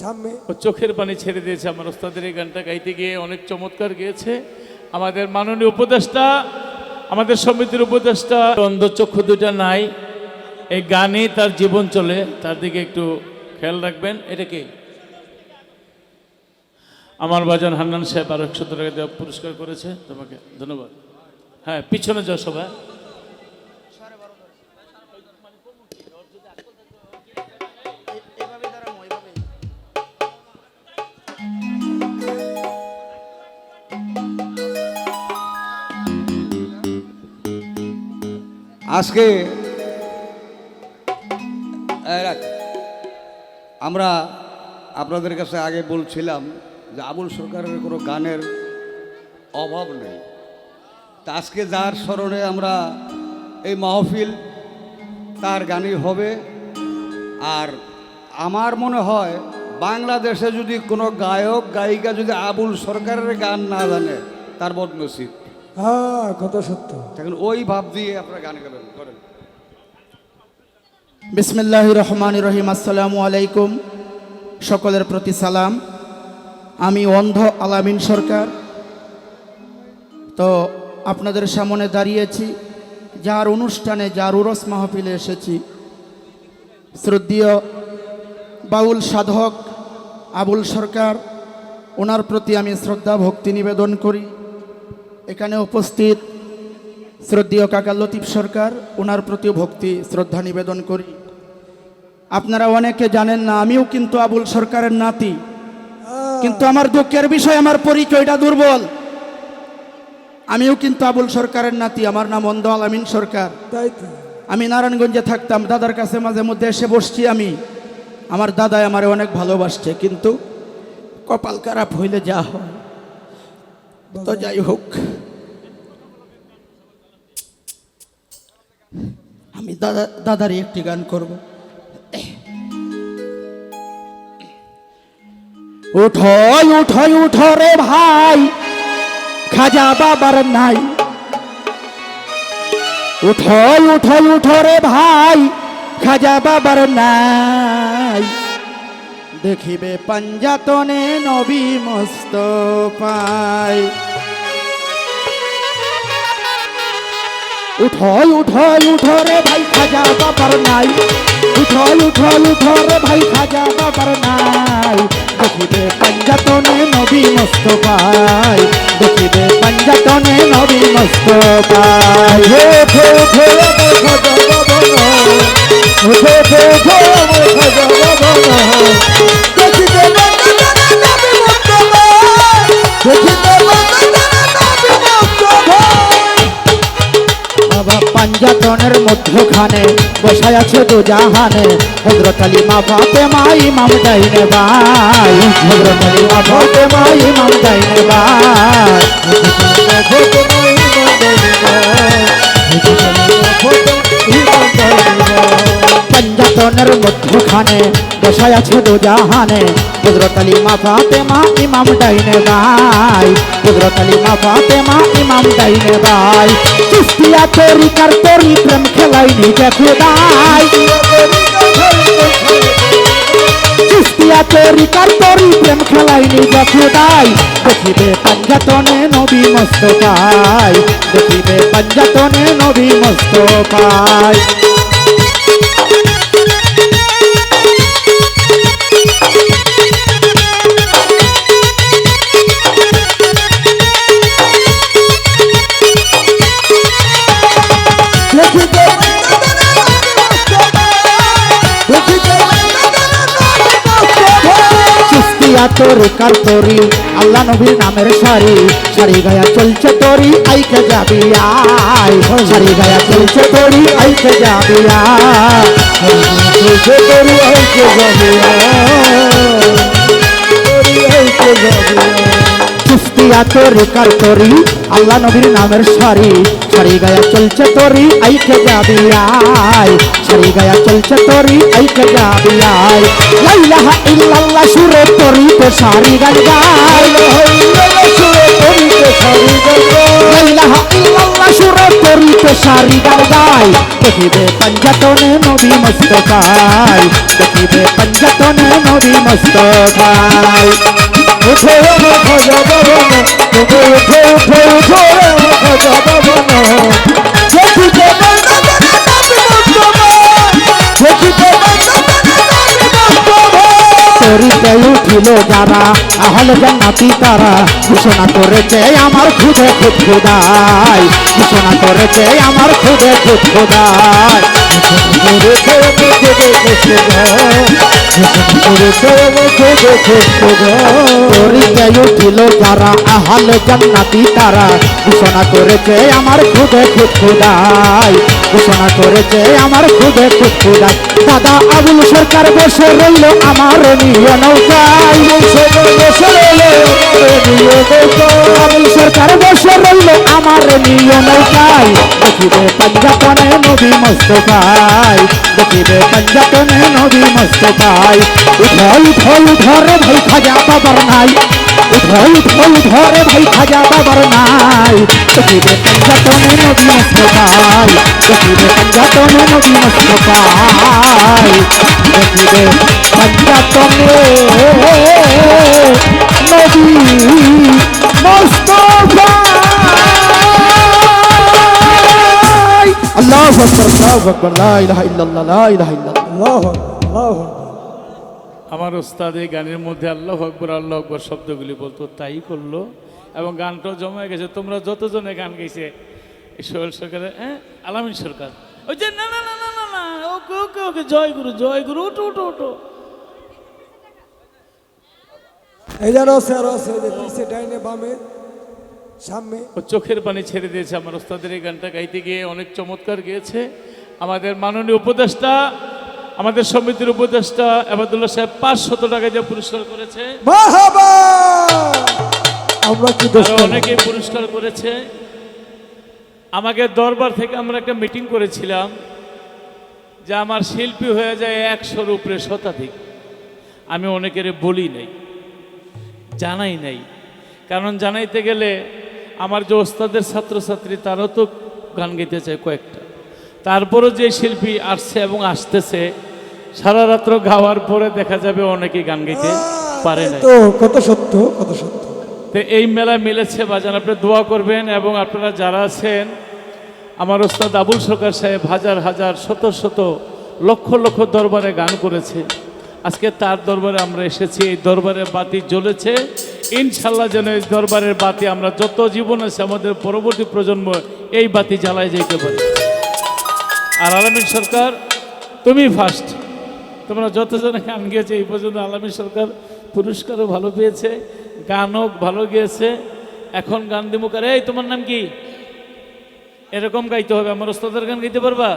সামনে। চোখের পানি ছেড়ে দিয়েছে আমার ওস্তাদের এই গানটা গাইতে গিয়ে, অনেক চমৎকার গিয়েছে। আমাদের মাননীয় উপদেষ্টা, আমাদের সমিতির উপদেষ্টা অন্ধচক্ষু দুটা নাই, এই গানে তার জীবন চলে। তার দিকে একটু খেয়াল রাখবেন, এটা কি? আমার বাজন হান্নান সাহেব আর একশো টাকা দেওয়া পুরস্কার করেছে, তোমাকে ধন্যবাদ। হ্যাঁ পিছনে যাও সবাই। আজকে। আমরা আপনাদের কাছে আগে বলছিলাম যে আবুল সরকারের কোনো গানের অভাব নেই তা আজকে যার স্মরণে আমরা এই মাহফিল, তার গানই হবে আর আমার মনে হয় বাংলাদেশে যদি কোনো গায়ক, গায়িকা যদি আবুল সরকারের গান না জানে, তার বদনসিব হ্যাঁ কত সত্য। এখন ওই ভাব দিয়ে আপনারা গান গাবেন করেন বিসমিল্লাহ রহমান রহিম আসসালামু আলাইকুম। সকলের প্রতি সালাম। আমি অন্ধ আলামিন সরকার। তো আপনাদের সামনে দাঁড়িয়েছি যার অনুষ্ঠানে যার উরস মাহফিলে এসেছি। শ্রদ্ধীয় বাউল সাধক আবুল সরকার ওনার প্রতি আমি শ্রদ্ধা ভক্তি নিবেদন করি। এখানে উপস্থিত শ্রদ্ধীয় কাকা লতিফ সরকার ওনার প্রতি ভক্তি শ্রদ্ধা নিবেদন করি। আপনারা অনেকে জানেন না আমিও কিন্তু আবুল সরকারের নাতি। কিন্তু আমার দুঃখের বিষয় আমার পরিচয়টা দুর্বল। আমিও কিন্তু আবুল সরকারের নাতি আমার নাম অন্ধ আলামিন সরকার। তাই আমি নারায়ণগঞ্জে থাকতাম দাদার কাছে মাঝে মধ্যে এসে বসছি আমি। আমার দাদাই আমারে অনেক ভালোবাসছে কিন্তু কপাল খারাপ হইলে যা হয়। তো যাই হোক। দাদা, দাদারই একটি গান করব। উঠয় উঠয়, উঠো রে ভাই, খাজা বাবার নাই। উঠয় উঠয়, উঠো রে ভাই, খাজা বাবার নাই। দেখিবে পাঞ্জাতনে নবী মস্ত পায়। উঠয় উঠয় উঠো রে ভাই খাজা বাবার নাই উঠয় উঠয় উঠো রে ভাই খাজা বাবার নাই দেখিবে পাঞ্জাতনে নবী মস্ত পায় দেখিবে পাঞ্জাতনে নবী মস্ত পায় হে হে হে খাজা বাবা হে হে হে খাজা বাবা দেখিবে পাঞ্জাতনের মধ্যখানে বসায় আছে দু জাহানে। হজরত মা বাপে মা, ইমাম ডাইনে ভাই মা বাপে মা, ইমাম ডাইনে ভাই পাঞ্জাতনের মধ্যখানে বসায় আছে দু জাহানে। হজরত মা ফাতে মা, ইমাম ডাইনে ভাই হজরত আলী মা ফাতে মা ইমাম ডাইনে ভাই চিস্তিয়া তরিকার তরি প্রেম খেলাই নিজে খুদাই চিস্তিয়া তরিকার তরি প্রেম খেলাই নিজে খুদাই দেখিবে পাঞ্জাতনে নবী মস্ত পাই দেখিবে পাঞ্জাতনে নবী মস্ত পাই দেখিবে তোর কার তোরি আল্লাহ নবীর নামের সারি সারি গায়া চলছে তোরি আইকে যাবি আয়। সারি গায়া চলছে তোরি আইকে যাবি আয়। চলছে তোরি আইকে যাবি তোর, কার তোরি আল্লাহ নবীর নামের সারি সারি গায়া চলছে তোরি আইকে যাবি আয়। সারি গায়া চলছে তোরি আইকে যাবি আয়। লাইলাহা ইল্লাল্লাহ, সুরে তোরি তো সারি গান গায়। লাইলাহা ইল্লাল্লাহ, সুরে তোরি তো সারি গান গায়। দেখিবে পঞ্জাতনে নবী মস্তকায় দেখিবে পঞ্জাতনে নবী মস্তকায় উঠে আমার খোঁজা বাবন তুমি উঠে উঠে উঠে আমার খোঁজা বাবন দেখিতে পাইনা জানা নাবি মুস্তফা দেখিতে পাইনা জানা নাবি মুস্তফা তরিতে উঠিল যারা আহল জান্নাতি তারা ঘোষণা করেছে, আমার খুদে খুদ খুদায় ঘোষণা করেছে, আমার খুদে খুদ খুদায় করেছে উঠিল যারা আহল জান্নাতি তারা ঘোষণা করেছে আমার খুদে খুদ খুদায় ঘোষণা করেছে আমার খুদে খুদ খুদায় দাদা আবুল সরকার বসে রইল আমার নিয়ে নৌকায়। আবুল সরকার বসে রইল আমার নিয়ে নৌকায়। দেখিবে পঞ্জাতনে নবী মস্তকায় দেখিবে পঞ্জাতনে নবী মস্তকায় উঠো উঠো উঠরে ভাই, খাজা বাবার নাই। উঠো উঠো উঠরে ভাই, খাজা বাবার নাই। দেখিবে পঞ্জাতনে নবী মস্তকায় দেখিবে পঞ্জাতনে নবী মস্তকায় দেখিবে পঞ্জাতনে নবী মস্তকায় আল্লাহু আকবার আল্লাহু আকবার, লা ইলাহা ইল্লাল্লাহ, লা ইলাহা ইল্লাল্লাহ। আল্লাহ আল্লাহ আমার ওস্তাদ এই গানের মধ্যে আল্লাহ আকবর আল্লাহ আকবর শব্দগুলি বলতো তাই করল। এবং গানটাও জমে গেছে তোমরা যতজনে গান গেছে সোহেল সরকারের হ্যাঁ আলামিন সরকার ওই যে না না না না না না ওকে ওকে ওকে জয় গুরু জয় গুরু ওটো ওটো ওটো এই পিছে ডাইনে বামে সামনে। ও চোখের পানি ছেড়ে দিয়েছে আমার ওস্তাদের এই গানটা গাইতে গিয়ে অনেক চমৎকার গিয়েছে। আমাদের মাননীয় উপদেষ্টা আমাদের সমিতির উপদেষ্টা আবাদুল্লাহ সাহেব পাঁচশত টাকা দিয়ে পুরস্কার করেছে। আমরা কি? অনেকে পুরস্কার করেছে। আমাকে দরবার থেকে আমরা একটা মিটিং করেছিলাম যে আমার শিল্পী হয়ে যায় একশোর উপরে শতাধিক। আমি অনেকের বলি নাই জানাই নাই। কারণ জানাইতে গেলে আমার যে ওস্তাদের ছাত্রছাত্রী তারাও তো গান গাইতে চায় কয়েকটা। তারপরও যে শিল্পী আসছে এবং আসতেছে সারা রাত্র গাওয়ার পরে দেখা যাবে অনেকে গান গাইতে পারে না তো কত সত্য কত সত্য। তো এই মেলা মিলেছে বাজান আপনি দোয়া করবেন এবং আপনারা যারা আছেন আমার ওস্তাদ আবুল সরকার সাহেব হাজার হাজার শত শত লক্ষ লক্ষ দরবারে গান করেছে। আজকে তার দরবারে আমরা এসেছি এই দরবারের বাতি জ্বলেছে। ইনশাল্লাহ যেন এই দরবারের বাতি আমরা যত জীবন আছে আমাদের পরবর্তী প্রজন্ম এই বাতি জ্বালায় যেতে পারি। আর আলামিন সরকার তুমি ফার্স্ট তোমরা যতজনে গান গিয়েছে, এই পর্যন্ত আলামিন সরকার পুরস্কারও ভালো পেয়েছে, গানও ভালো গিয়েছে। এখন গান দিব কারে? এই, তোমার নাম কি? এরকম গাইতে হবে, আমার ওস্তাদের গান গাইতে পারবা?